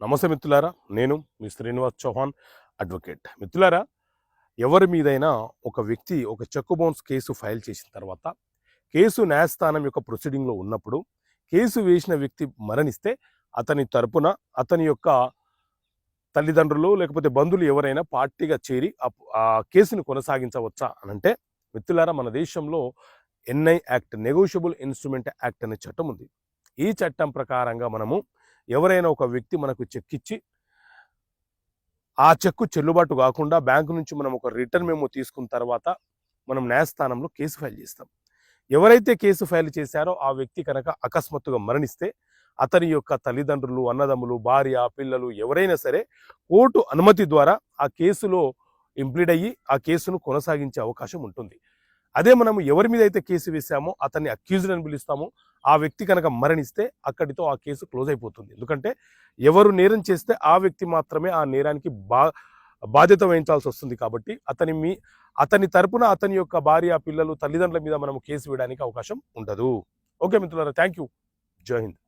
నమస్తే మిత్రులారా నేను మీ శ్రీనివాస్ చౌహాన్ అడ్వకేట్. మిత్రులారా ఎవరి మీదైనా ఒక వ్యక్తి ఒక చెక్ బౌన్స్ కేసు ఫైల్ చేసిన తర్వాత కేసు న్యాయస్థానం యొక్క ప్రొసీడింగ్లో ఉన్నప్పుడు కేసు వేసిన వ్యక్తి మరణిస్తే అతని తరపున అతని యొక్క తల్లిదండ్రులు లేకపోతే బంధువులు ఎవరైనా పార్టీగా చేరి ఆ- కేసును కొనసాగించవచ్చా అనంటే మిత్రులారా మన దేశంలో N I act negotiable instrument act అనే చట్టం ఉంది. ఈ చట్టం ప్రకారంగా మనము ఎవరైనా ఒక వ్యక్తి మనకు చెక్ ఇచ్చి ఆ చెక్కు చెల్లుబాటు కాకుండా బ్యాంకు నుంచి మనం ఒక రిటర్న్ మేము తీసుకున్న తర్వాత మనం న్యాయస్థానంలో కేసు ఫైల్ చేస్తాం. ఎవరైతే కేసు ఫైల్ చేశారో ఆ వ్యక్తి కనుక అకస్మాత్తుగా మరణిస్తే అతని యొక్క తల్లిదండ్రులు అన్నదమ్ములు భార్య పిల్లలు ఎవరైనా సరే కోర్టు అనుమతి ద్వారా ఆ కేసులో ఇంప్లీడ్ అయ్యి ఆ కేసును కొనసాగించే అవకాశం ఉంటుంది. అదే మనం ఎవరి మీద అయితే కేసు వేసామో అతన్ని అక్యూజ్డ్ అని పిలుస్తామో ఆ వ్యక్తి కనుక మరణిస్తే అక్కడితో ఆ కేసు క్లోజ్ అయిపోతుంది. ఎందుకంటే ఎవరు నేరం చేస్తే ఆ వ్యక్తి మాత్రమే ఆ నేరానికి బా బాధ్యత వహించాల్సి వస్తుంది కాబట్టి అతని మీ అతని తరపున అతని యొక్క భార్య పిల్లలు తల్లిదండ్రుల మీద మనం కేసు వేయడానికి అవకాశం ఉండదు. ఓకే మిత్రులారా థ్యాంక్ యూ జై హింద్.